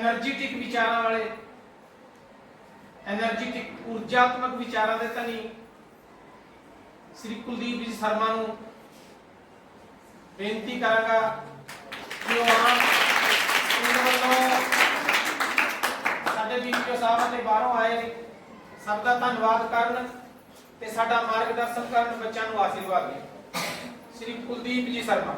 Energetic ਵਿਚਾਰਾਂ ਵਾਲੇ। એનર્ਜેટિਕ ਊਰਜਾਤਮਕ ਵਿਚਾਰਾਂ ਦੇ ਧਨੀ। ਸ੍ਰੀ ਕੁਲਦੀਪ ਜੀ ਸ਼ਰਮਾ ਨੂੰ ਬੇਨਤੀ ਕਰਾਂਗਾ ਕਿ ਉਹ ਆਣ ਉਹਨਾਂ ਵੱਲੋਂ ਸਾਡੇ ਵੀਡੀਓ ਸਾਹਿਬ ਨੇ ਬਾਹਰੋਂ ਆਏ ਸਭ ਦਾ ਧੰਨਵਾਦ ਕਰਨ ਤੇ ਸਾਡਾ ਮਾਰਗਦਰਸ਼ਨ ਕਰਨ। ਬੱਚਿਆਂ ਨੂੰ ਆਸ਼ੀਰਵਾਦ ਦੇਣ। ਸ੍ਰੀ ਕੁਲਦੀਪ ਜੀ ਸ਼ਰਮਾ।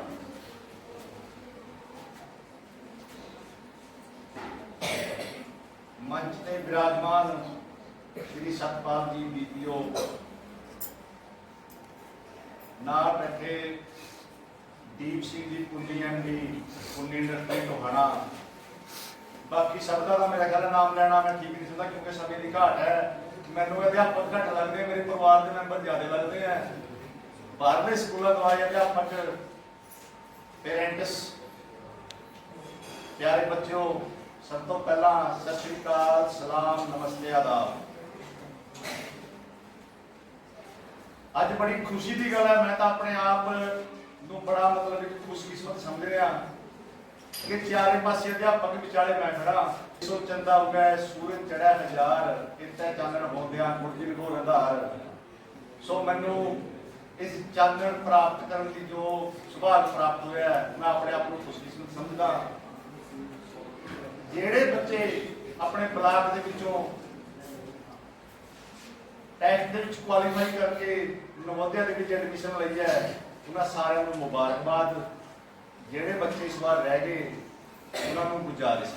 ਮੰਚ ਤੇ ਵਿਰਾਜਮਾਨ ਸ੍ਰੀ ਸਤਪਾਲ ਜੀ ਬੀਪੀਓ ਨਾਲ ਬੈਠੇ ਦੀਪ ਸਿੰਘ ਜੀ ਪੁੰਨੀ ਐਮਡੀ ਪੁੰਨੀ ਨਰਤੇ ਟੋਹਾਣਾ ਬਾਕੀ ਸਭ ਦਾ ਮੇਰਾ ਖਿਆਲ ਨਾਮ ਲੈਣਾ ਮੈਂ ਠੀਕ ਨਹੀਂ ਸਮਝਦਾ ਕਿਉਂਕਿ ਸਮੇਂ ਦੀ ਘਾਟ ਹੈ। ਮੈਨੂੰ ਅਧਿਆਪਕ ਘੱਟ ਲੱਗਦੇ ਮੇਰੇ ਪਰਿਵਾਰ ਦੇ ਮੈਂਬਰ ਜ਼ਿਆਦਾ ਲੱਗਦੇ ਆ। ਬਾਹਰਲੇ ਸਕੂਲਾਂ ਤੋਂ ਆਏ ਅਧਿਆਪਕ, ਪੇਰੈਂਟਸ, ਪਿਆਰੇ ਬੱਚਿਓ ਸਭ ਤੋਂ ਪਹਿਲਾਂ ਸਤਿ ਸ਼੍ਰੀ ਅਕਾਲ, ਸਲਾਮ, ਨਮਸਤੇ, ਆਦਾਬ। ਅੱਜ ਬੜੀ ਖੁਸ਼ੀ ਦੀ ਗੱਲ ਹੈ, ਮੈਂ ਤਾਂ ਆਪਣੇ ਆਪ ਨੂੰ ਬੜਾ ਮਤਲਬ ਇੱਕ ਖੁਸ਼ਕਿਸਮਤ ਸਮਝ ਰਿਹਾ। ਕਿ ਚਾਰੇ ਪਾਸੇ ਅਧਿਆਪਕ ਵਿਚਾਲੇ ਮੈਂ ਖੜਾ। ਸੋ ਚੰਦਾ ਉਗੈ ਸੂਰਜ ਚੜਿਆ ਹਜ਼ਾਰ ਕਿਤੇ ਚਾਨਣ ਹੋਂਦਿਆਂ ਗੁਰਜੀਨ ਹੋ ਰੰਧਾਰ ਸੋ ਮੈਨੂੰ ਇਸ ਚਾਨਣ ਪ੍ਰਾਪਤ ਕਰਨ ਦੀ ਜੋ ਸੁਭਾਗ ਪ੍ਰਾਪਤ ਹੋਇਆ ਮੈਂ ਆਪਣੇ ਆਪ ਨੂੰ ਖੁਸ਼ਕਿਸਮਤ ਸਮਝਦਾ ਜਿਹੜੇ ਬੱਚੇ ਆਪਣੇ ਬਲਾਕ ਦੇ ਵਿੱਚੋਂ ਟੈਸਟ ਦੇ ਵਿੱਚ ਕੁਆਲੀਫਾਈ ਕਰਕੇ ਨਵੋਦਿਆ ਦੇ ਵਿੱਚ ਐਡਮਿਸ਼ਨ ਲਈ ਹੈ, ਉਹਨਾਂ ਸਾਰਿਆਂ ਨੂੰ ਮੁਬਾਰਕਬਾਦ। ਜਿਹੜੇ ਬੱਚੇ ਇਸ ਵਾਰ ਰਹਿ ਗਏ, ਉਹਨਾਂ ਨੂੰ ਗੁਜ਼ਾਰਿਸ਼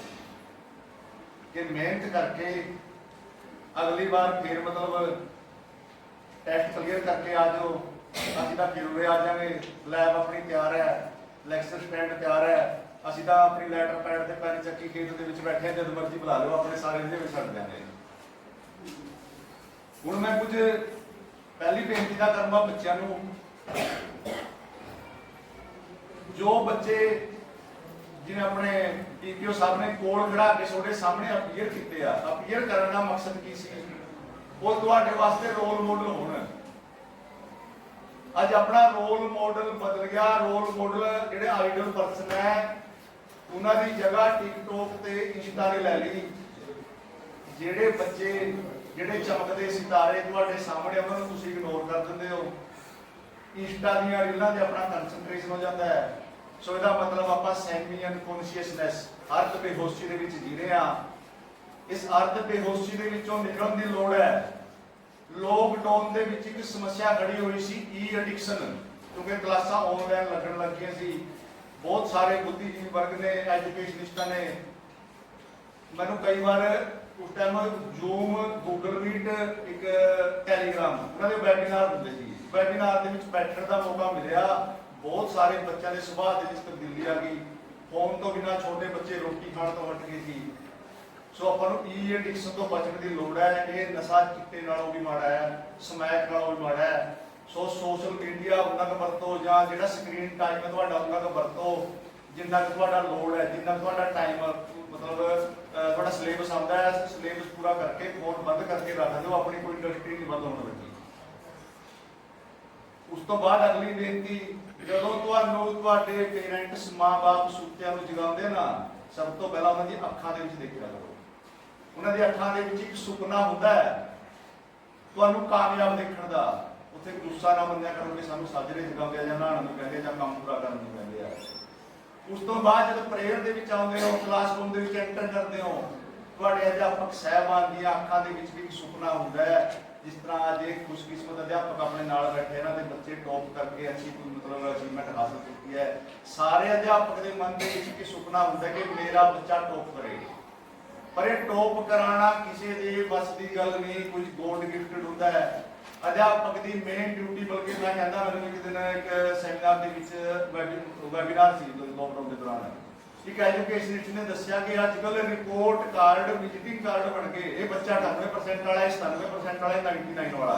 ਕਿ ਮਿਹਨਤ ਕਰਕੇ ਅਗਲੀ ਵਾਰ ਫਿਰ ਮਤਲਬ ਟੈਸਟ ਕਲੀਅਰ ਕਰਕੇ ਆ ਜਾਓ। ਅਸੀਂ ਤਾਂ ਫਿਰ ਉਰੇ ਆ ਜਾਵਾਂਗੇ। ਲੈਬ ਆਪਣੀ ਤਿਆਰ ਹੈ ਲੈਕਚਰ ਸਟੈਂਡ ਤਿਆਰ ਹੈ। ਅਸੀਂ ਤਾਂ ਆਪਣੀ ਲੈਟਰ ਪੈਡ ਤੇ ਪੈਨ ਚੱਕੀ ਖੇਤ ਦੇ ਵਿੱਚ ਬੈਠੇ ਹਾਂ ਜਦ ਮਰਜ਼ੀ ਬੁਲਾ ਲਓ, ਆਪਣੇ ਸਾਰੇ ਇਹਦੇ ਵਿੱਚ ਛੱਡ ਦਿਆਂਗੇ ਹੁਣ ਮੈਂ ਕੁਝ ਪਹਿਲੀ ਬੇਨਤੀ ਦਾ ਕਰੂੰਗਾ ਬੱਚਿਆਂ ਨੂੰ। ਜੋ ਬੱਚੇ ਜਿਵੇਂ ਆਪਣੇ ਟੀਪੀਓ ਸਾਹਿਬ ਨੇ ਕੋਲ ਖੜਾ ਕੇ ਤੁਹਾਡੇ ਸਾਹਮਣੇ ਅਪੀਅਰ ਕੀਤੇ ਆ ਅਪੀਅਰ ਕਰਨ ਦਾ ਮਕਸਦ ਕੀ ਸੀ? ਉਹ ਤੁਹਾਡੇ ਵਾਸਤੇ ਰੋਲ ਮਾਡਲ ਹੋਣ। ਅੱਜ ਆਪਣਾ ਰੋਲ ਮਾਡਲ ਬਦਲ ਗਿਆ ਰੋਲ ਮਾਡਲ ਜਿਹੜੇ ਆਈਡਲ ਪਰਸਨ ਹੈ ਉਹਨਾਂ ਦੀ ਜਗ੍ਹਾ ਟਿਕਟੋਕ ਤੇ ਇੰਸਟਾ ਨੇ ਲੈ ਲਈ। ਜਿਹੜੇ ਬੱਚੇ, ਜਿਹੜੇ ਚਮਕਦੇ ਸਿਤਾਰੇ ਤੁਹਾਡੇ ਸਾਹਮਣੇ, ਉਹਨਾਂ ਨੂੰ ਤੁਸੀਂ ਇਗਨੋਰ ਕਰ ਦਿੰਦੇ ਹੋ। ਇੰਸਟਾ ਦੀਆਂ ਰੀਲਾਂ ਤੇ ਆਪਣਾ ਕਨਸੈਂਟਰੇਸ਼ਨ ਹੋ ਜਾਂਦਾ ਹੈ। ਸੋ ਇਹਦਾ ਮਤਲਬ ਆਪਾਂ ਸੈਮੀ ਅਨਕੌਂਸ਼ੀਅਸਨੈਸ ਅਰਧ ਬੇਹੋਸ਼ੀ ਦੇ ਵਿੱਚ ਜੀ ਰਹੇ ਹਾਂ। ਇਸ ਅਰਥ ਬੇਹੋਸ਼ੀ ਦੇ ਵਿੱਚੋਂ ਨਿਕਲਣ ਦੀ ਲੋੜ ਹੈ। ਲੋਕਡਾਊਨ ਦੇ ਵਿੱਚ ਇੱਕ ਸਮੱਸਿਆ ਖੜੀ ਹੋਈ ਸੀ ਈ ਐਡਿਕਸ਼ਨ ਕਿਉਂਕਿ ਕਲਾਸਾਂ ਆਨਲਾਈਨ ਲੱਗਣ ਲੱਗੀਆਂ ਸੀ। ਬਹੁਤ ਸਾਰੇ ਬੁੱਧੀਜੀਵੀ ਵਰਗ ਨੇ, ਐਜੂਕੇਸ਼ਨਿਸਟਾਂ ਨੇ। ਮੈਨੂੰ ਕਈ ਵਾਰ ਉਸ ਟਾਈਮ ਜ਼ੂਮ ਗੂਗਲ ਮੀਟ ਇੱਕ ਟੈਲੀਗ੍ਰਾਮ ਉਹਨਾਂ ਦੇ ਵੈਬਿਨਾਰ ਹੁੰਦੇ ਸੀ। ਵੈਬਿਨਾਰ ਦੇ ਵਿੱਚ ਬੈਠਣ ਦਾ ਮੌਕਾ ਮਿਲਿਆ। ਬਹੁਤ ਸਾਰੇ ਬੱਚਿਆਂ ਦੇ ਸੁਭਾਅ ਦੇ ਵਿੱਚ ਤਬਦੀਲੀ ਆ ਗਈ। ਫੋਨ ਤੋਂ ਬਿਨਾਂ ਛੋਟੇ ਬੱਚੇ ਰੋਟੀ ਖਾਣ ਤੋਂ ਹਟ ਗਏ ਸੀ। ਸੋ ਆਪਾਂ ਨੂੰ e ਈ ਐਡਿਕਸ਼ਨ ਤੋਂ ਬਚਣ ਦੀ ਲੋੜ ਹੈ। ਇਹ ਨਸ਼ਾ ਚਿੱਟੇ ਨਾਲੋਂ ਵੀ ਮਾੜਾ ਹੈ, ਸਮੈਕ ਨਾਲੋਂ ਵੀ ਮਾੜਾ ਹੈ। ਸੋ ਸੋਸ਼ਲ ਮੀਡੀਆ ਉਹਨਾਂ ਦਾ ਵਰਤੋ ਜਾਂ ਜਿਹੜਾ ਸਕਰੀਨ ਟਾਈਮ ਹੈ ਤੁਹਾਡਾ ਉਹਨਾਂ ਦਾ ਵਰਤੋ, ਜਿੰਨਾ ਕੁ ਤੁਹਾਡਾ ਲੋਡ ਹੈ, ਜਿੰਨਾ ਤੁਹਾਡਾ ਟਾਈਮ ਮਤਲਬ ਤੁਹਾਡਾ ਸਿਲੇਬਸ ਆਉਂਦਾ ਹੈ ਸਿਲੇਬਸ ਪੂਰਾ ਕਰਕੇ ਫੋਨ ਬੰਦ ਕਰਕੇ ਰੱਖ ਦਿਓ, ਆਪਣੀ ਕੋਈ ਇੰਡਸਟਰੀ ਨਹੀਂ ਬੰਦ ਹੋਣ ਲੱਗੀ ਉਸ ਤੋਂ ਬਾਅਦ ਅਗਲੀ ਬੇਨਤੀ, ਜਦੋਂ ਤੁਹਾਨੂੰ ਤੁਹਾਡੇ ਪੇਰੈਂਟਸ ਮਾਪੇ ਸੁੱਤਿਆਂ ਨੂੰ ਜਗਾਉਂਦੇ ਨਾ, ਸਭ ਤੋਂ ਪਹਿਲਾਂ ਉਹਨਾਂ ਦੀ ਅੱਖਾਂ ਦੇ ਵਿੱਚ ਦੇਖਿਆ ਕਰੋ। ਉਹਨਾਂ ਦੀ ਅੱਖਾਂ ਦੇ ਵਿੱਚ ਇੱਕ ਸੁਪਨਾ ਹੁੰਦਾ ਹੈ, ਤੁਹਾਨੂੰ ਕਾਮਯਾਬ ਦੇਖਣ ਦਾ। ਉੱਥੇ ਗੁੱਸਾ ਨਾ ਮੰਨਿਆ ਕਰੋ ਕਿ ਸਾਨੂੰ ਸਾਜਰੇ ਜਗਾਉਂਦੇ ਆ ਜਾਂ ਨਹਾਉਣ ਨੂੰ ਕਹਿੰਦੇ ਜਾਂ ਕੰਮ ਪੂਰਾ ਕਰਨ ਨੂੰ ਕਹਿੰਦੇ ਆ। ਉਸ ਤੋਂ ਬਾਅਦ ਜਦੋਂ ਪ੍ਰੇਅਰ ਦੇ ਵਿੱਚ ਆਉਂਦੇ ਹੋ ਕਲਾਸਰੂਮ ਦੇ ਵਿੱਚ ਐਂਟਰ ਕਰਦੇ ਹੋ, ਤੁਹਾਡੇ ਅਧਿਆਪਕ ਸਹਿਬਾਨ ਦੀਆਂ ਅੱਖਾਂ ਦੇ ਵਿੱਚ ਵੀ ਇੱਕ ਸੁਪਨਾ ਹੁੰਦਾ ਹੈ, ਜਿਸ ਤਰ੍ਹਾਂ ਅੱਜ ਇਹ ਖੁਸ਼ਕਿਸਮਤ ਅਧਿਆਪਕ ਆਪਣੇ ਨਾਲ ਬੈਠੇ ਇਹਨਾਂ ਦੇ ਬੱਚੇ ਟੌਪ ਕਰਕੇ ਅੱਛੀ ਕੋਈ ਮਤਲਬ ਅਚੀਵਮੈਂਟ ਹਾਸਲ ਕੀਤੀ ਹੈ। ਸਾਰੇ ਅਧਿਆਪਕ ਦੇ ਮਨ ਦੇ ਵਿੱਚ ਇੱਕ ਸੁਪਨਾ ਹੁੰਦਾ ਕਿ ਮੇਰਾ ਬੱਚਾ ਟੌਪ ਕਰੇ। ਪਰ ਇਹ ਟੌਪ ਕਰਾਉਣਾ ਕਿਸੇ ਦੇ ਵੱਸ ਦੀ ਗੱਲ ਨਹੀਂ, ਕੁਝ ਗੋਲਡ ਗਿਫਟਡ ਹੁੰਦਾ ਹੈ। ਅਧਿਆਪਕ ਦੀ ਮੇਨ ਡਿਊਟੀ ਬਲਕਿ ਮੈਂ ਕਹਿੰਦਾ ਮੈਨੂੰ ਇੱਕ ਦਿਨ ਇੱਕ ਸੈਮੀਨਾਰ ਦੇ ਵਿੱਚ ਵੈਬਿਨਾਰ ਸੀ ਲੋਕਡਾਊਨ ਦੇ ਦੌਰਾਨ। ਇੱਕ ਐਜੂਕੇਸ਼ਨਿਸਟ ਨੇ ਦੱਸਿਆ ਕਿ ਅੱਜ ਕੱਲ ਰਿਪੋਰਟ ਕਾਰਡ ਵਿਜ਼ਿਟਿੰਗ ਕਾਰਡ ਬਣ ਗਏ ਇਹ ਬੱਚਾ 98% ਵਾਲਾ ਹੈ 97% ਵਾਲਾ ਹੈ 99 ਵਾਲਾ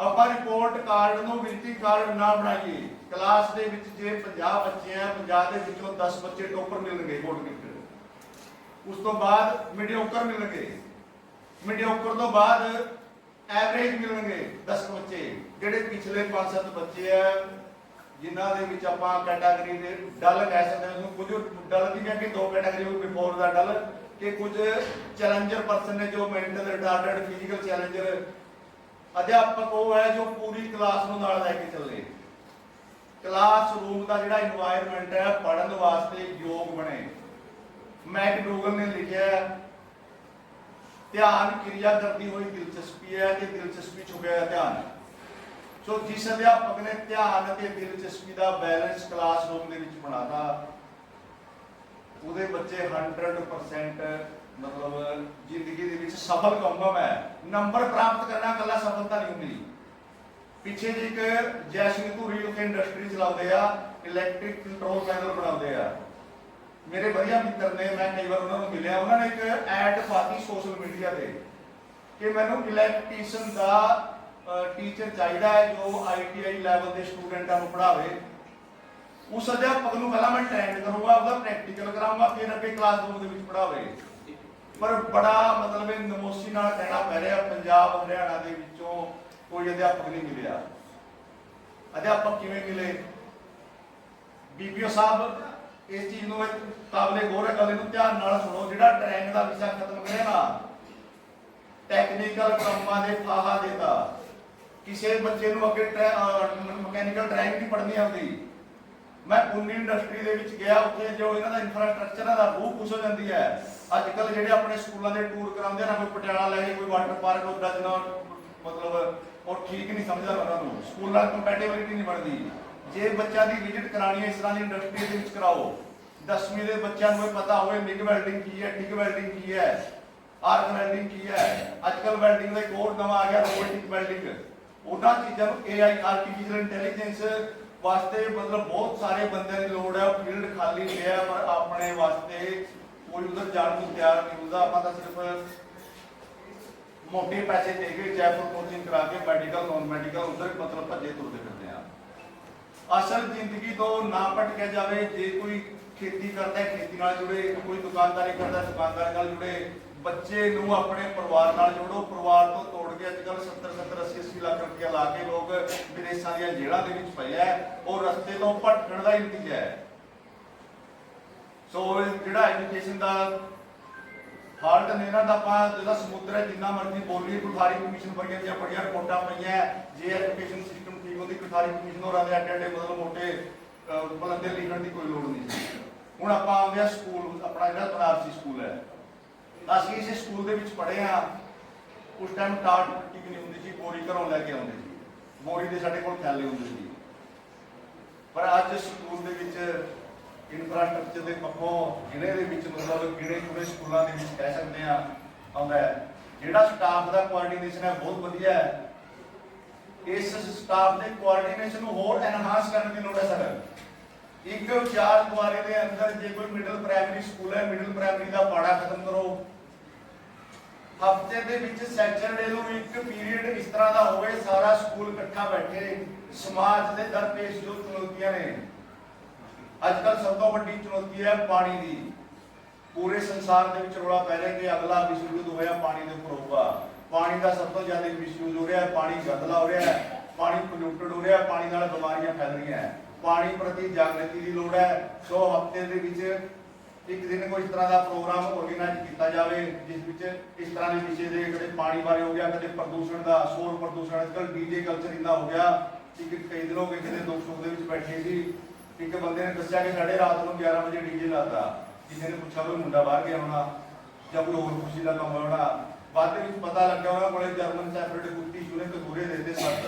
ਆਪਾਂ ਰਿਪੋਰਟ ਕਾਰਡ ਨੂੰ ਵਿਜ਼ਿਟਿੰਗ ਕਾਰਡ ਨਾ ਬਣਾਈਏ ਕਲਾਸ ਦੇ ਵਿੱਚ ਜੇ 50 ਬੱਚੇ ਆ 50 ਦੇ ਵਿੱਚੋਂ 10 ਬੱਚੇ ਟੋਪਰ ਮਿਲਣਗੇ ਗੋਲਡ ਗਿਫਟਡ ਉਸ ਤੋਂ ਬਾਅਦ ਮੀਡੀਓਕਰ ਮਿਲਣਗੇ। ਮੀਡੀਓਕਰ ਤੋਂ ਬਾਅਦ ਐਵਰੇਜ ਮਿਲਣਗੇ 10 ਬੱਚੇ। ਜਿਹੜੇ ਪਿਛਲੇ 5-7 ਬੱਚੇ ਆ, ਜਿਨ੍ਹਾਂ ਦੇ ਵਿੱਚ ਆਪਾਂ ਕੈਟਾਗਰੀ ਦੇ ਡਲ ਕਹਿ ਸਕਦੇ ਹਾਂ। ਉਹਨੂੰ ਕੁਝ ਡਲ ਵੀ ਕਹਿੰਦੇ ਦੋ ਕੈਟਾਗਰੀ ਹੋ ਬਿਫੋਰ ਦਾ ਡਲ, ਕਿ ਕੁਝ ਚੈਲੰਜਰ ਪਰਸਨ ਨੇ ਜੋ ਮੈਂਟਲ ਰਿਟਾਰਡਡ ਫਿਜ਼ੀਕਲ ਚੈਲੰਜਰ ਅਧਿਆਪਕ ਉਹ ਹੈ ਜੋ ਪੂਰੀ ਕਲਾਸ ਨੂੰ ਨਾਲ ਲੈ ਕੇ ਚੱਲੇ। ਕਲਾਸ ਰੂਮ ਦਾ ਜਿਹੜਾ এনवायरमेंट ਹੈ ਪੜਨ ਵਾਸਤੇ ਯੋਗ ਬਣੇ। ਮੈਕ ਡੂਗਲ ਨੇ ਲਿਖਿਆ ਧਿਆਨ ਕਿਰਿਆ ਕਰਦੀ ਹੋਈ ਦਿਲਚਸਪੀ ਹੈ ਤੇ ਦਿਲਚਸਪੀ ਛੁਪਿਆ ਹੋਇਆ ਧਿਆਨ ਸੋ ਜਿਸ ਅਧਿਆਪਕ ਨੇ ਧਿਆਨ ਅਤੇ ਦਿਲਚਸਪੀ ਦਾ ਬੈਲੈਂਸ ਕਲਾਸਰੂਮ ਦੇ ਵਿੱਚ ਬਣਾਤਾ, ਉਹਦੇ ਬੱਚੇ 100% ਮਤਲਬ ਜ਼ਿੰਦਗੀ ਦੇ ਵਿੱਚ ਸਫਲ ਕਹੂੰਗਾ ਮੈਂ ਨੰਬਰ ਪ੍ਰਾਪਤ ਕਰਨਾ ਕੱਲਾ ਸਫਲਤਾ ਨਹੀਂ ਹੁੰਦੀ। ਪਿੱਛੇ ਜੇ ਇੱਕ ਜੈਸਮੀਨ ਧੂਰੀ ਉੱਥੇ ਇੰਡਸਟਰੀ ਚਲਾਉਂਦੇ ਆ ਇਲੈਕਟ੍ਰਿਕ ਕੰਟਰੋਲ ਪੈਨਲ ਬਣਾਉਂਦੇ ਆ। ਮੇਰੇ ਵਧੀਆ ਮਿੱਤਰ ਨੇ, ਮੈਂ ਕਈ ਵਾਰ ਉਹਨਾਂ ਨੂੰ ਮਿਲਿਆ। ਉਹਨਾਂ ਨੇ ਇੱਕ ਐਡ ਪਾਤੀ ਸੋਸ਼ਲ ਮੀਡੀਆ ਤੇ ਕਿ ਮੈਨੂੰ ਇਲੈਕਟ੍ਰੀਸ਼ੀਅਨ ਦਾ ਟੀਚਰ ਚਾਹੀਦਾ ਹੈ ਜੋ ਆਈਟੀਆਈ ਲੈਵਲ ਦੇ ਸਟੂਡੈਂਟਾਂ ਨੂੰ ਪੜ੍ਹਾਵੇ। ਉਸ ਅਧਿਆਪਕ ਨੂੰ ਪਹਿਲਾਂ ਮੈਂ ਟ੍ਰੇਨ ਕਰੂੰਗਾ, ਉਹਦਾ ਪ੍ਰੈਕਟੀਕਲ ਕਰਾਉਂਗਾ ਫਿਰ ਅੱਗੇ ਕਲਾਸਰੂਮ ਦੇ ਵਿੱਚ ਪੜ੍ਹਾਵੇ। ਪਰ ਬੜਾ ਮਤਲਬ ਇਹ ਨਮੋਸੀ ਨਾਲ ਕਹਿਣਾ ਪੈ ਰਿਹਾ, ਪੰਜਾਬ, ਹਰਿਆਣਾ ਦੇ ਵਿੱਚੋਂ ਕੋਈ ਅਧਿਆਪਕ ਨਹੀਂ ਮਿਲਿਆ। ਅਧਿਆਪਕ ਕਿਵੇਂ ਮਿਲੇ? ਬੀਪੀਓ ਸਾਹਿਬ ਇਸ ਚੀਜ਼ ਨੂੰ ਇੱਕ ਕਾਬਲੇ ਗੌਰ ਹੈ ਗੱਲ ਨੂੰ ਧਿਆਨ ਨਾਲ ਸੁਣੋ, ਜਿਹੜਾ ਟ੍ਰੈਨਿੰਗ ਦਾ ਵਿਸ਼ਾ ਖਤਮ ਕਰਿਆ ਨਾ ਟੈਕਨੀਕਲ ਕੰਮਾਂ ਦੇ ਫਾਹਾ ਦੇਤਾ ਕਿਸੇ ਬੱਚੇ ਨੂੰ ਅੱਗੇ ਮਕੈਨੀਕਲ ਡਰਾਇੰਗ ਨਹੀਂ ਪੜ੍ਹਨੀ ਆਉਂਦੀ। ਮੈਂ ਪੂਨੀ ਇੰਡਸਟਰੀ ਦੇ ਵਿੱਚ ਗਿਆ, ਉੱਥੇ ਜੋ ਇਹਨਾਂ ਦਾ ਇਨਫਰਾਸਟ੍ਰਕਚਰ ਦਾ ਰੂਹ ਖੁਸ਼ ਹੋ ਜਾਂਦੀ ਹੈ। ਅੱਜ ਕੱਲ ਜਿਹੜੇ ਆਪਣੇ ਸਕੂਲਾਂ ਦੇ ਟੂਰ ਕਰਾਉਂਦੇ ਨਾ ਕੋਈ ਪਟਿਆਲਾ ਲੈ ਕੇ ਕੋਈ ਵਾਟਰ ਪਾਰਕ ਉੱਦਾਂ ਜਿਹਾ ਮਤਲਬ, ਉਹ ਠੀਕ ਨਹੀਂ ਸਮਝਦਾ ਉਹਨਾਂ ਨੂੰ। ਸਕੂਲ ਕੰਪੈਟੀਬਿਲਿਟੀ ਨਹੀਂ ਬਣਦੀ। ਜੇ ਬੱਚਿਆਂ ਦੀ ਵਿਜ਼ਿਟ ਕਰਾਣੀ ਹੈ, ਇਸ ਤਰ੍ਹਾਂ ਦੀ ਇੰਡਸਟਰੀ ਦੇ ਵਿੱਚ ਕਰਾਓ। 10ਵੀਂ ਦੇ ਬੱਚਿਆਂ ਨੂੰ ਇਹ ਪਤਾ ਹੋਵੇ ਮਿਗ ਵੈਲਡਿੰਗ ਕੀ ਹੈ ਟਿਕ ਵੈਲਡਿੰਗ ਕੀ ਹੈ ਆਰਕ ਵੈਲਡਿੰਗ ਕੀ ਹੈ। ਅੱਜ ਵੈਲਡਿੰਗ ਦਾ ਇੱਕ ਹੋਰ ਨਵਾਂ ਆ ਗਿਆ ਰੋਬੋਟਿਕ ਵੈਲਡਿੰਗ ਉਹਨਾਂ ਚੀਜ਼ਾਂ ਨੂੰ AI ਆਰਟੀਫੀਸ਼ੀਅਲ ਇੰਟੈਲੀਜੈਂਸ ਵਾਸਤੇ ਮਤਲਬ ਬਹੁਤ ਸਾਰੇ ਬੰਦਿਆਂ ਦੀ ਲੋੜ ਹੈ ਫੀਲਡ ਖਾਲੀ ਪਿਆ ਪਰ ਆਪਣੇ ਵਾਸਤੇ ਕੋਈ ਉਧਰ ਜਾਣ ਨੂੰ ਤਿਆਰ ਨਹੀਂ ਹੁੰਦਾ। ਆਪਾਂ ਤਾਂ ਸਿਰਫ ਮੋਟੇ ਪੈਸੇ ਦੇ ਕੇ ਜੈਪੁਰ ਕੋਚਿੰਗ ਕਰਾ ਕੇ ਮੈਡੀਕਲ ਨੌਨ ਮੈਡੀਕਲ ਉਧਰ ਮਤਲਬ ਭੱਜੇ ਤੁਰਦੇ ਅਸਲ ਜ਼ਿੰਦਗੀ ਤੋਂ ਨਾ ਭਟਕਿਆ ਜਾਵੇ, ਜੇ ਕੋਈ ਖੇਤੀ ਕਰਦਾ ਹੈ, ਖੇਤੀ ਨਾਲ ਜੁੜੇ ਕੋਈ ਦੁਕਾਨਦਾਰੀ ਕਰਦਾ ਦੁਕਾਨਦਾਰੀ ਨਾਲ ਜੁੜੇ, ਬੱਚੇ ਨੂੰ ਆਪਣੇ ਪਰਿਵਾਰ ਨਾਲ ਜੋੜੋ, ਪਰਿਵਾਰ ਤੋਂ ਤੋੜ ਕੇ ਅੱਜ ਕੱਲ 70 70 80 80 ਲੱਖ ਰੁਪਇਆ ਲਾ ਕੇ ਲੋਕ ਵਿਦੇਸ਼ਾਂ ਦੀਆਂ ਜੇਲ੍ਹਾਂ ਦੇ ਵਿੱਚ ਪਏ ਆ, ਉਹ ਰਸਤੇ ਤੋਂ ਭਟਕਣ ਦਾ ਹੀ ਨਤੀਜਾ ਹੈ। ਸੋ ਜਿਹੜਾ ਐਜੂਕੇਸ਼ਨ ਦਾ ਹਾਲਟ ਨੇ ਇਹਨਾਂ ਦਾ, ਆਪਾਂ ਜਿਹੜਾ ਸਮੁੰਦਰ ਹੈ, ਜਿੰਨਾ ਮਰਜ਼ੀ ਬੋਲੀ ਕੁਠਾਰੀ ਕਮਿਸ਼ਨ ਵਰਗੀਆਂ ਦੀਆਂ ਬੜੀਆਂ ਰਿਪੋਰਟਾਂ ਪਈਆਂ, ਜੇ ਐਜੂਕੇਸ਼ਨ ਸਿਸਟਮ ਠੀਕ ਹੁੰਦੀ ਕਮਿਸ਼ਨ ਹੋਰਾਂ ਦੇ ਐਡੇ ਐਡੇ ਮਤਲਬ ਮੋਟੇ ਅਹ, ਲਿਖਣ ਦੀ ਕੋਈ ਲੋੜ ਨਹੀਂ ਸੀ। ਹੁਣ ਆਪਾਂ ਆਉਂਦੇ ਆ ਸਕੂਲ ਆਪਣਾ ਜਿਹੜਾ ਬਨਾਰਸੀ ਸਕੂਲ ਹੈ। ਅਸੀਂ ਇਸੇ ਸਕੂਲ ਦੇ ਵਿੱਚ ਪੜ੍ਹੇ ਆ ਉਸ ਟਾਈਮ ਟਾਟ ਠੀਕ ਨਹੀਂ ਹੁੰਦੀ ਸੀ ਬੋਰੀ ਘਰੋਂ ਲੈ ਕੇ ਆਉਂਦੇ ਸੀ। ਬੋਰੀ ਦੇ ਸਾਡੇ ਕੋਲ ਥੈਲੇ ਹੁੰਦੇ ਸੀ। ਪਰ ਅੱਜ ਸਕੂਲ ਦੇ ਵਿੱਚ ਇਨਫਰਾਸਟ੍ਰਕਚਰ ਦੇ ਪੱਖੋਂ ਜ਼ਿਲ੍ਹੇ ਦੇ ਵਿੱਚ ਮਤਲਬ ਗਿਣੇ ਚੁਣੇ ਸਕੂਲਾਂ ਦੇ ਵਿੱਚ ਕਹਿ ਸਕਦੇ ਆ ਆਉਂਦਾ ਜਿਹੜਾ ਸਟਾਫ ਦਾ ਕੋਆਰਡੀਨੇਸ਼ਨ ਹੈ ਬਹੁਤ ਵਧੀਆ ਹੈ। ਇਸ ਸਟਾਫ ਦੇ ਕੋਆਰਡੀਨੇਸ਼ਨ ਨੂੰ ਹੋਰ ਐਨਹਾਂਸ ਕਰਨ ਦੀ ਲੋੜ ਹੈ ਸਰ। ਇੱਕ ਚਾਰ ਦੁਆਰੇ ਦੇ ਅੰਦਰ ਜੇ ਕੋਈ ਮਿਡਲ ਪ੍ਰਾਇਮਰੀ ਸਕੂਲ ਹੈ ਮਿਡਲ ਪ੍ਰਾਇਮਰੀ ਦਾ ਪਾੜਾ ਖਤਮ ਕਰੋ। ਹਫ਼ਤੇ ਦੇ ਵਿੱਚ ਸੈਚਰਡੇ ਨੂੰ ਇੱਕ ਪੀਰੀਅਡ ਇਸ ਤਰ੍ਹਾਂ ਦਾ ਹੋਵੇ, ਸਾਰਾ ਸਕੂਲ ਇਕੱਠਾ ਬੈਠੇ, ਸਮਾਜ ਦੇ ਦਰਪੇਸ਼ ਜੋ ਚੁਣੌਤੀਆਂ ਨੇ। ਅੱਜ ਕੱਲ ਸਭ ਤੋਂ ਵੱਡੀ ਚੁਣੌਤੀ ਹੈ ਪਾਣੀ ਦੀ। ਪੂਰੇ ਸੰਸਾਰ ਦੇ ਵਿੱਚ ਰੌਲਾ ਪੈ ਰਿਹਾ ਕਿ ਅਗਲਾ ਵਿਸ਼ਵ ਯੁੱਧ ਹੋਇਆ, ਪਾਣੀ ਦੇ ਉੱਪਰ ਹੋਊਗਾ। ਪਾਣੀ ਦਾ ਸਭ ਤੋਂ ਜ਼ਿਆਦਾ ਮਿਸਯੂਜ਼ ਹੋ ਰਿਹਾ ਹੈ, ਪਾਣੀ ਗੰਦਲਾ ਹੋ ਰਿਹਾ ਹੈ, ਪਾਣੀ ਪੋਲਿਊਟਡ ਹੋ ਰਿਹਾ ਹੈ, ਪਾਣੀ ਨਾਲ ਬਿਮਾਰੀਆਂ ਫੈਲ ਰਹੀਆਂ ਹੈ। ਪਾਣੀ ਪ੍ਰਤੀ ਜਾਗਰਤੀ ਦੀ ਲੋੜ ਹੈ, ਸੋ ਹਫ਼ਤੇ ਦੇ ਵਿੱਚ ਇੱਕ ਦਿਨ ਕੋਈ ਇਸ ਤਰ੍ਹਾਂ ਦਾ ਪ੍ਰੋਗਰਾਮ ਆਰਗੇਨਾਈਜ਼ ਕੀਤਾ ਜਾਵੇ, ਜਿਸ ਵਿੱਚ ਇਸ ਤਰ੍ਹਾਂ ਦੇ ਵਿਸ਼ੇ ਦੇ ਕਦੇ ਪਾਣੀ ਬਾਰੇ ਹੋ ਗਿਆ ਕਦੇ ਪ੍ਰਦੂਸ਼ਣ ਦਾ, ਸ਼ੋਰ ਪ੍ਰਦੂਸ਼ਣ ਅੱਜਕੱਲ ਡੀਜੇ ਕਲਚਰ ਇੰਨਾ ਹੋ ਗਿਆ, ਇੱਕ ਕਈ ਦਿਨ ਹੋ ਗਏ, ਕਿਤੇ ਦੁੱਖ ਸੁੱਖ ਦੇ ਵਿੱਚ ਬੈਠੇ ਸੀ। ਇੱਕ ਬੰਦੇ ਨੇ ਦੱਸਿਆ ਕਿ ਸਾਡੇ ਰਾਤ ਨੂੰ 11 ਵਜੇ ਡੀਜੇ ਲਾਤਾ ਕਿਸੇ ਨੇ ਪੁੱਛਿਆ ਕੋਈ ਮੁੰਡਾ ਬਾਹਰ ਗਿਆ ਹੋਣਾ ਜਾਂ ਕੋਈ ਹੋਰ ਖੁਸ਼ੀ ਦਾ ਕੰਮ ਹੋਣਾ ਬਾਅਦ ਵਿੱਚ ਪਤਾ ਲੱਗਿਆ ਉਹਨਾਂ ਕੋਲੇ ਜਰਮਨ ਸੈਫਰਡ ਕੁੱਤੀ ਸ਼ੂਨੇ ਕਸੂਰੇ ਦੇ ਸੱਤ।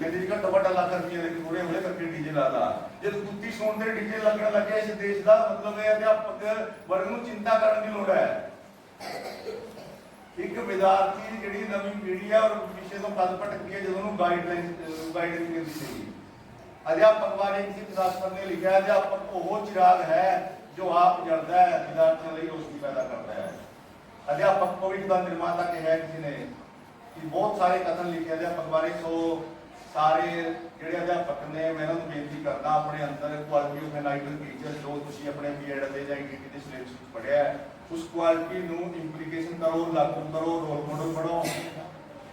ਕਹਿੰਦੇ ਜੀ ਘੱਟੋ ਘੱਟ ਲੱਖ ਰੁਪਏ ਦੇ ਕਸੂਰੇ ਹੋਲੇ ਕਰਕੇ ਡੀਜੇ ਲਾਤਾ ਜਦ ਕੁੱਤੀ ਸੌਣ ਦੇ ਡੀਜੇ ਲੱਗਣ ਲੱਗਿਆ ਇਸ ਦੇਸ਼ ਦਾ ਮਤਲਬ ਇਹ ਅਧਿਆਪਕ ਵਰਗ ਨੂੰ ਚਿੰਤਾ ਕਰਨ ਦੀ ਲੋੜ ਹੈ। ਇੱਕ ਵਿਦਿਆਰਥੀ ਜਿਹੜੀ ਨਵੀਂ ਪੀੜ੍ਹੀ ਹੈ ਔਰ ਵਿਸ਼ੇ ਤੋਂ ਪਦ ਭਟਕਦੀ ਹੈ ਜਦੋਂ ਉਹਨੂੰ ਗਾਈਡਲਾਈਨ ਗਾਈਡਲਾਈਨ ਮਿਲਦੀ ਚਾਹੀਦੀ ਅਧਿਆਪਕ ਬਾਰੇ ਕਿਸੇ ਫਿਲਾਸਫਰ ਨੇ ਲਿਖਿਆ, ਅਧਿਆਪਕ ਉਹ ਚਿਰਾਗ ਹੈ ਜੋ ਆਪ ਜਲਦਾ ਹੈ, ਵਿਦਿਆਰਥੀਆਂ ਲਈ ਰੋਸ਼ਨੀ ਪੈਦਾ ਕਰਦਾ ਹੈ। ਅਧਿਆਪਕ ਭਵਿੱਖ ਦਾ ਨਿਰਮਾਤਾ ਕਿਹਾ ਹੈ ਕਿਸੇ ਨੇ ਕਿ ਬਹੁਤ ਸਾਰੇ ਕਥਨ ਲਿਖੇ ਅਧਿਆਪਕ ਬਾਰੇ ਸੋ ਸਾਰੇ ਜਿਹੜੇ ਅਧਿਆਪਕ ਨੇ, ਮੈਂ ਇਹਨਾਂ ਨੂੰ ਬੇਨਤੀ ਕਰਦਾ ਆਪਣੇ ਅੰਦਰ quality of an ideal teacher ਜੋ ਤੁਸੀਂ ਆਪਣੇ ਬੀਐਡ ਦੇ ਜਾਂ ਇੰਟੀਟੀ ਦੇ ਸਿਲੇਬਸ ਵਿੱਚ ਪੜ੍ਹਿਆ ਹੈ, ਉਸ ਕੁਆਲਿਟੀ ਨੂੰ ਇੰਪਲੀਕੇਸ਼ਨ ਕਰੋ, ਲਾਗੂ ਕਰੋ ਰੋਲ ਮਾਡਲ ਬਣੋ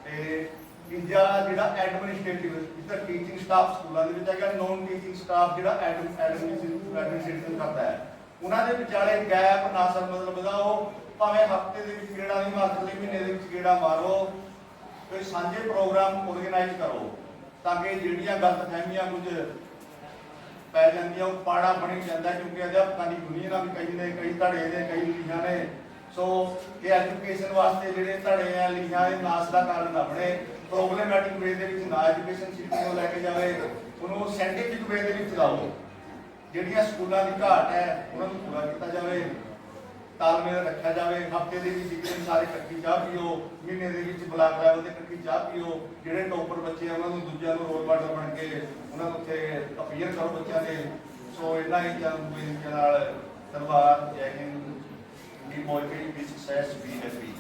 ਤੇ ਤੀਜਾ ਜਿਹੜਾ ਐਡਮਿਨਿਸਟ੍ਰੇਟਿਵ ਜਿਹਦਾ ਟੀਚਿੰਗ ਸਟਾਫ ਸਕੂਲਾਂ ਦੇ ਵਿੱਚ ਹੈਗਾ ਨੌਨ ਟੀਚਿੰਗ ਸਟਾਫ ਜਿਹੜਾ ਐਡਮਿਨਿਸਟ੍ਰੇਸ਼ਨ ਕਰਦਾ ਹੈ, ਉਹਨਾਂ ਦੇ ਵਿਚਾਲੇ ਗੈਪ ਨਾ ਸਰ ਮਤਲਬ ਦਾ ਉਹ ਭਾਵੇਂ ਹਫ਼ਤੇ ਦੇ ਵਿੱਚ ਗੇੜਾ ਨਹੀਂ ਮਾਰ ਮਹੀਨੇ ਦੇ ਵਿੱਚ ਗੇੜਾ ਮਾਰੋ। ਕੋਈ ਸਾਂਝੇ ਪ੍ਰੋਗਰਾਮ ਆਰਗੇਨਾਈਜ਼ ਕਰੋ ਤਾਂ ਕਿ ਜਿਹੜੀਆਂ ਗਲਤਫਹਿਮੀਆਂ ਕੁਝ ਪੈ ਜਾਂਦੀਆਂ, ਉਹ ਪਾੜਾ ਬਣੀ ਜਾਂਦਾ, ਕਿਉਂਕਿ ਅਧਿਆਪਕਾਂ ਦੀ ਦੁਨੀਆ ਨਾਲ ਵੀ ਕਈ ਨੇ, ਕਈ ਧੜੇ ਨੇ, ਕਈ ਲੀਹਾਂ ਨੇ। ਸੋ ਇਹ ਐਜੂਕੇਸ਼ਨ ਵਾਸਤੇ ਜਿਹੜੇ ਧੜੇ ਆ, ਲੀਹਾਂ ਦੇ ਨਾਸ ਦਾ ਕਾਰਨ ਨਾ ਬਣੇ। ਪ੍ਰੋਬਲਮੈਟਿਕ ਵੇ ਦੇ ਵਿੱਚ ਨਾ ਐਜੂਕੇਸ਼ਨ ਸਿਸਟਮ ਨੂੰ ਲੈ ਕੇ ਜਾਵੇ। ਉਹਨੂੰ ਸਾਇੰਟੀਫਿਕ ਵੇ ਦੇ ਵਿੱਚ ਲਾਓ। ਜਿਹੜੀਆਂ ਸਕੂਲਾਂ ਦੀ ਘਾਟ ਹੈ, ਉਹਨਾਂ ਨੂੰ ਪੂਰਾ ਕੀਤਾ ਜਾਵੇ। ਤਾਲਮੇਲ ਰੱਖਿਆ ਜਾਵੇ, ਹਫ਼ਤੇ ਦੇ ਵਿੱਚ ਇੱਕ ਦਿਨ ਸਾਰੇ ਇਕੱਠੀ ਚਾਹ ਪੀਓ, ਮਹੀਨੇ ਦੇ ਵਿੱਚ ਬਲਾਕ ਲੈਵਲ ਤੇ ਇਕੱਠੀ ਚਾਹ ਪੀਓ। ਜਿਹੜੇ ਟੌਪਰ ਬੱਚੇ ਆ, ਉਹਨਾਂ ਨੂੰ ਦੂਜਿਆਂ ਨੂੰ ਰੋਲ ਮਾਡਲ ਬਣ ਕੇ ਉਹਨਾਂ ਨੂੰ ਉੱਥੇ ਅਪੀਅਰ ਕਰੋ ਬੱਚਿਆਂ ਦੇ। ਸੋ ਇਹਨਾਂ ਹੀ ਚੰਦ ਬੇਨਤੀਆਂ ਨਾਲ ਧੰਨਵਾਦ, Jai Hind. Be motivate be success be happy